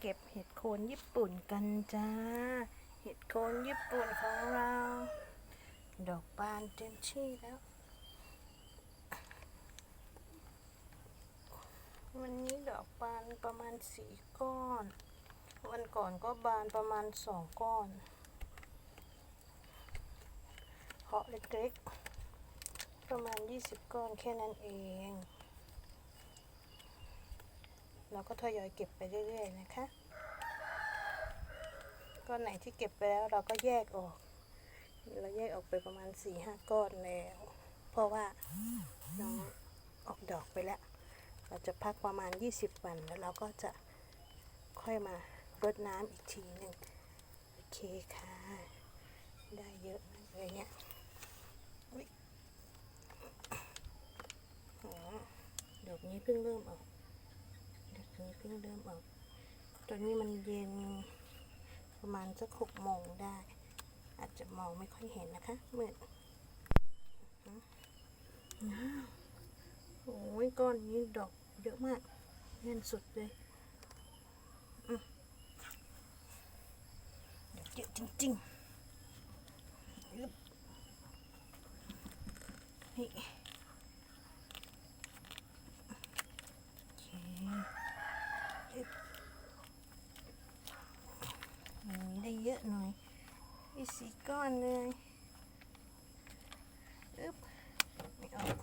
เก็บเห็ดโคนญี่ปุ่นกันจ้า เห็ดโคนญี่ปุ่นของเรา ดอกบานเต็มที่แล้ว วันนี้ดอกบานประมาณสี่ก้อน วันก่อนก็บานประมาณสองก้อนเพาะเล็กๆ ประมาณ 20 ก้อนแค่นั้นเอง เราก็ทยอยเก็บไปเรื่อยๆนะคะก้อนไหนที่เก็บไปแล้วเราก็แยกออก เราแยกออกไปประมาณ4-5ก้อนแล้ว เพราะว่าน้องออกดอกไปแล้ว เราจะพักประมาณ 20 วันแล้วเราก็จะค่อยมารดน้ำอีกทีหนึ่งโอเคค่ะ ได้เยอะมากเลยเนี่ยอ๋อดอกนี้เพิ่งเริ่มออก พิ่งเริ่มออก ตอนนี้มันเย็นประมาณสักหกโมงได้ อาจจะมองไม่ค่อยเห็นนะคะมืดอือหืออ้าวโอ้ยก้อนนี้ดอกเยอะมากแน่นสุดเลยอือกเยอะจริงๆนี่โอเคอึ๊บอันนี้ได้เยอะหน่อยอี ก้อนเลยอึ๊บไม่ออก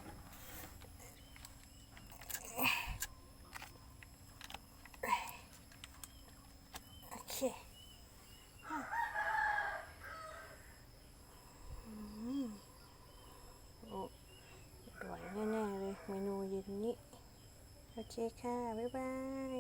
โอเคอืมโอ้ร่อยแน่ๆเลยเมนูเย็นนี้ โอเคค่ะ บ๊ายบาย